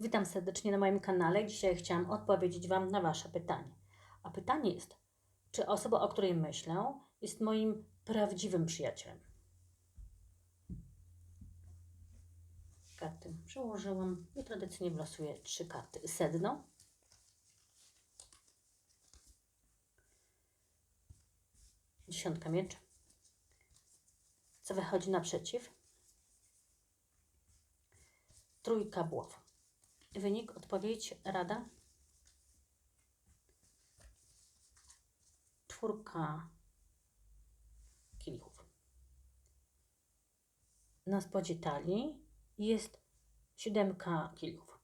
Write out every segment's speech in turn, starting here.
Witam serdecznie na moim kanale. Dzisiaj chciałam odpowiedzieć Wam na Wasze pytanie. A pytanie jest, czy osoba, o której myślę, jest moim prawdziwym przyjacielem? Karty przełożyłam i tradycyjnie wylosuję trzy karty. Sedno, dziesiątka mieczy, co wychodzi naprzeciw, trójka buław. Wynik, odpowiedź, rada. Czwórka kielichów. Na spodzie talii jest siódemka kielichów.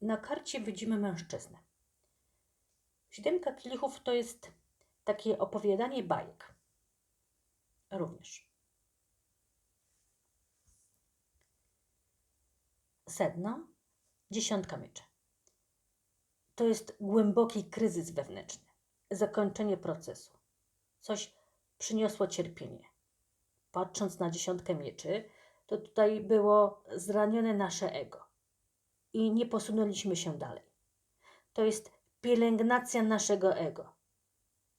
Na karcie widzimy mężczyznę. Siódemka kielichów to jest takie opowiadanie bajek. Również. Sedno, dziesiątka mieczy. To jest głęboki kryzys wewnętrzny, zakończenie procesu. Coś przyniosło cierpienie. Patrząc na dziesiątkę mieczy, to tutaj było zranione nasze ego i nie posunęliśmy się dalej. To jest pielęgnacja naszego ego.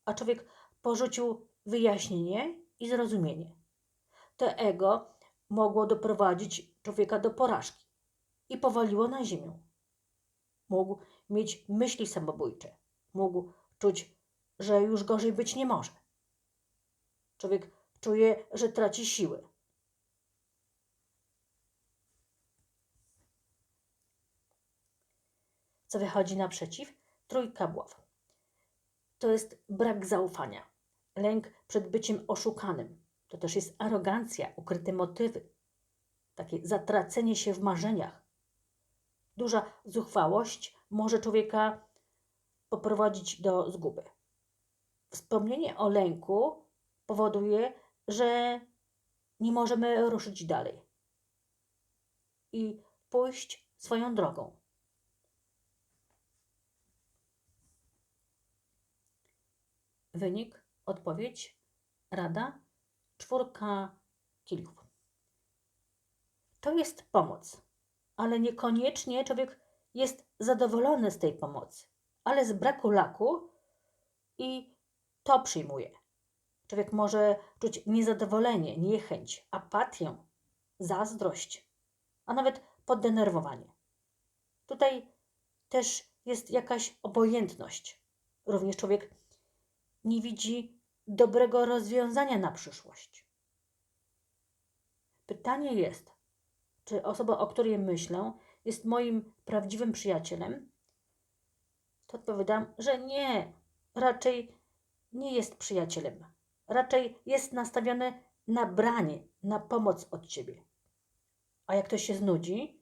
A człowiek porzucił wyjaśnienie i zrozumienie. To ego mogło doprowadzić człowieka do porażki i powaliło na ziemię. Mógł mieć myśli samobójcze, mógł czuć, że już gorzej być nie może. Człowiek czuje, że traci siły. Co wychodzi naprzeciw? Trójka buław. To jest brak zaufania, lęk przed byciem oszukanym. To też jest arogancja, ukryte motywy, takie zatracenie się w marzeniach, Duża zuchwałość może człowieka poprowadzić do zguby. Wspomnienie o lęku powoduje, że nie możemy ruszyć dalej i pójść swoją drogą. Wynik, odpowiedź, rada, czwórka kielichów. To jest pomoc ale niekoniecznie człowiek jest zadowolony z tej pomocy, ale z braku laku i to przyjmuje. Człowiek może czuć niezadowolenie, niechęć, apatię, zazdrość, a nawet poddenerwowanie. Tutaj też jest jakaś obojętność. Również człowiek nie widzi dobrego rozwiązania na przyszłość. Pytanie jest, czy osoba, o której myślę, jest moim prawdziwym przyjacielem, to odpowiadam, że nie, raczej nie jest przyjacielem. Raczej jest nastawiony na branie, na pomoc od ciebie. A jak ktoś się znudzi,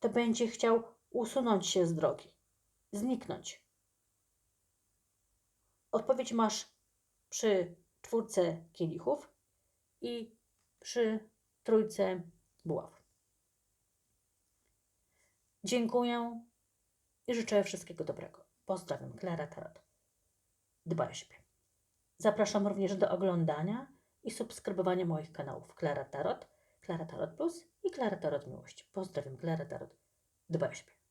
to będzie chciał usunąć się z drogi, zniknąć. Odpowiedź masz przy czwórce kielichów i przy trójce buław. Dziękuję i życzę wszystkiego dobrego. Pozdrawiam, Klara Tarot. Dbaj o siebie. Zapraszam również do oglądania i subskrybowania moich kanałów Klara Tarot, Klara Tarot Plus i Klara Tarot Miłość. Pozdrawiam, Klara Tarot. Dbaj o siebie.